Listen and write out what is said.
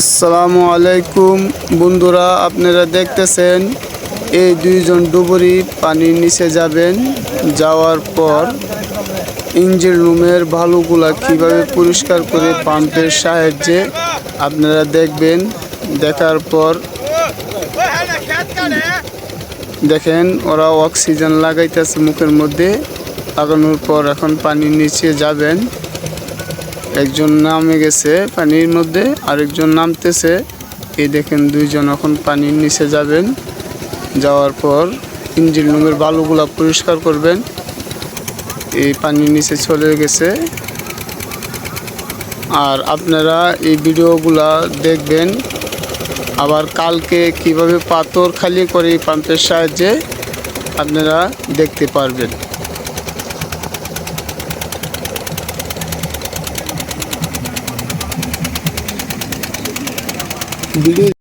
আসসালামু আলাইকুম। বন্ধুরা, আপনারা দেখতেছেন, এই দুইজন ডুবুরি পানির নিচে যাবেন, যাওয়ার পর ইঞ্জিন রুমের ভালুগুলা কীভাবে পরিষ্কার করে পাম্পের সাহায্যে আপনারা দেখবেন, দেখার পর দেখেন, ওরা অক্সিজেন লাগাইতেছে মুখের মধ্যে, লাগানোর পর এখন পানির নিচে যাবেন। একজন নামে গেছে পানির মধ্যে, আরেকজন নামতেছে। এই দেখেন দুইজন এখন পানির নিচে যাবেন। যাওয়ার পর ইঞ্জিন রুমের বালুগুলা পরিষ্কার করবেন। এই পানির নিচে চলে গেছে। আর আপনারা এই ভিডিওগুলা দেখবেন, আবার কালকে কীভাবে পাথর খালি করে এই পাম্পের সাহায্যে আপনারা দেখতে পারবেন। Bilis.